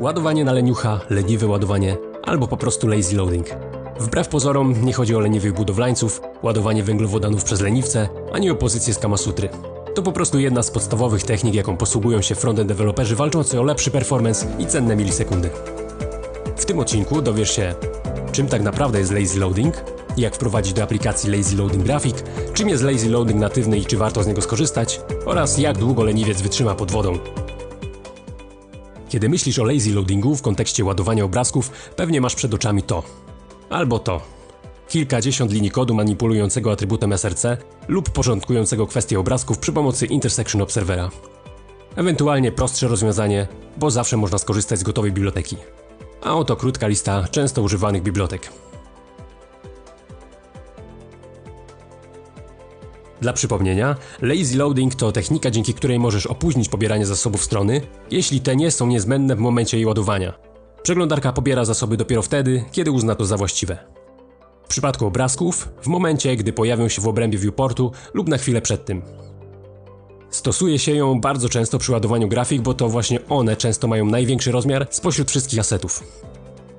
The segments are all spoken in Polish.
Ładowanie na leniucha, leniwe ładowanie albo po prostu lazy loading. Wbrew pozorom nie chodzi o leniwych budowlańców, ładowanie węglowodanów przez leniwce, ani o pozycję z Kamasutry. To po prostu jedna z podstawowych technik, jaką posługują się frontend deweloperzy walczący o lepszy performance i cenne milisekundy. W tym odcinku dowiesz się, czym tak naprawdę jest lazy loading, jak wprowadzić do aplikacji lazy loading grafik, czym jest lazy loading natywny i czy warto z niego skorzystać, oraz jak długo leniwiec wytrzyma pod wodą. Kiedy myślisz o lazy loadingu w kontekście ładowania obrazków, pewnie masz przed oczami to. Albo to. Kilkadziesiąt linii kodu manipulującego atrybutem src lub porządkującego kwestie obrazków przy pomocy Intersection Observera. Ewentualnie prostsze rozwiązanie, bo zawsze można skorzystać z gotowej biblioteki. A oto krótka lista często używanych bibliotek. Dla przypomnienia, lazy loading to technika, dzięki której możesz opóźnić pobieranie zasobów strony, jeśli te nie są niezbędne w momencie jej ładowania. Przeglądarka pobiera zasoby dopiero wtedy, kiedy uzna to za właściwe. W przypadku obrazków, w momencie, gdy pojawią się w obrębie viewportu lub na chwilę przed tym. Stosuje się ją bardzo często przy ładowaniu grafik, bo to właśnie one często mają największy rozmiar spośród wszystkich asetów.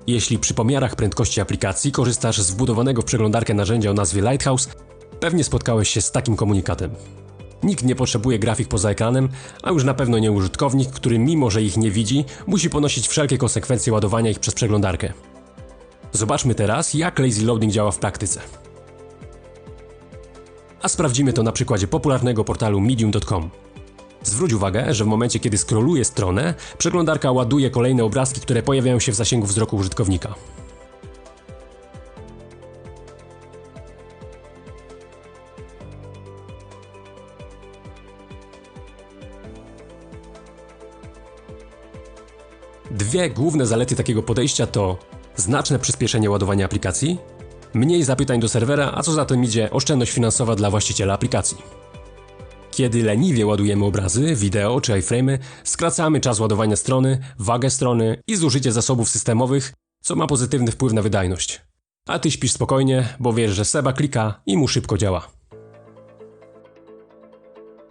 Jeśli przy pomiarach prędkości aplikacji korzystasz z wbudowanego w przeglądarkę narzędzia o nazwie Lighthouse, pewnie spotkałeś się z takim komunikatem. Nikt nie potrzebuje grafik poza ekranem, a już na pewno nie użytkownik, który mimo że ich nie widzi, musi ponosić wszelkie konsekwencje ładowania ich przez przeglądarkę. Zobaczmy teraz, jak lazy loading działa w praktyce. A sprawdzimy to na przykładzie popularnego portalu medium.com. Zwróć uwagę, że w momencie kiedy scrolluje stronę, przeglądarka ładuje kolejne obrazki, które pojawiają się w zasięgu wzroku użytkownika. Dwie główne zalety takiego podejścia to znaczne przyspieszenie ładowania aplikacji, mniej zapytań do serwera, a co za tym idzie oszczędność finansowa dla właściciela aplikacji. Kiedy leniwie ładujemy obrazy, wideo czy iframe'y, skracamy czas ładowania strony, wagę strony i zużycie zasobów systemowych, co ma pozytywny wpływ na wydajność. A ty śpisz spokojnie, bo wiesz, że Seba klika i mu szybko działa.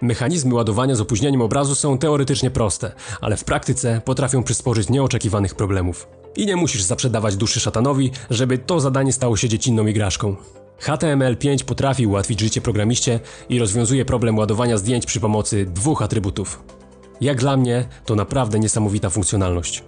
Mechanizmy ładowania z opóźnieniem obrazu są teoretycznie proste, ale w praktyce potrafią przysporzyć nieoczekiwanych problemów. I nie musisz zaprzedawać duszy szatanowi, żeby to zadanie stało się dziecinną igraszką. HTML5 potrafi ułatwić życie programiście i rozwiązuje problem ładowania zdjęć przy pomocy dwóch atrybutów. Jak dla mnie, to naprawdę niesamowita funkcjonalność.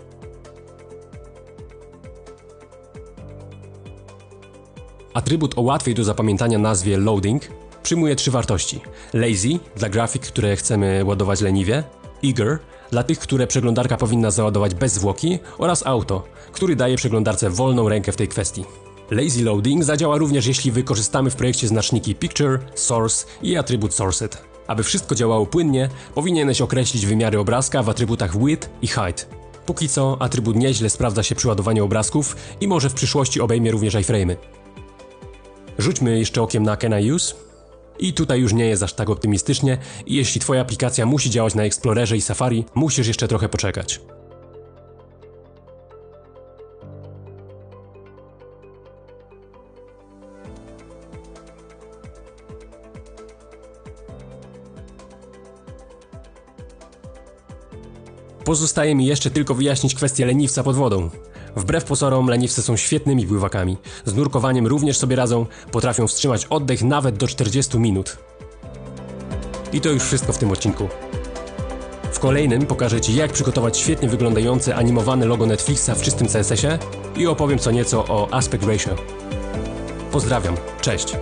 Atrybut o łatwiej do zapamiętania nazwie loading przyjmuje trzy wartości: lazy dla grafik, które chcemy ładować leniwie, eager dla tych, które przeglądarka powinna załadować bez zwłoki oraz auto, który daje przeglądarce wolną rękę w tej kwestii. Lazy Loading zadziała również jeśli wykorzystamy w projekcie znaczniki Picture, Source i atrybut Sourced. Aby wszystko działało płynnie, powinieneś określić wymiary obrazka w atrybutach Width i Height. Póki co, atrybut nieźle sprawdza się przy ładowaniu obrazków i może w przyszłości obejmie również iframe'y. Rzućmy jeszcze okiem na Can I Use? I tutaj już nie jest aż tak optymistycznie jeśli Twoja aplikacja musi działać na Explorerze i Safari, musisz jeszcze trochę poczekać. Pozostaje mi jeszcze tylko wyjaśnić kwestię leniwca pod wodą. Wbrew pozorom leniwce są świetnymi pływakami. Z nurkowaniem również sobie radzą, potrafią wstrzymać oddech nawet do 40 minut. I to już wszystko w tym odcinku. W kolejnym pokażę Ci jak przygotować świetnie wyglądające animowane logo Netflixa w czystym CSS-ie i opowiem co nieco o aspect ratio. Pozdrawiam, cześć!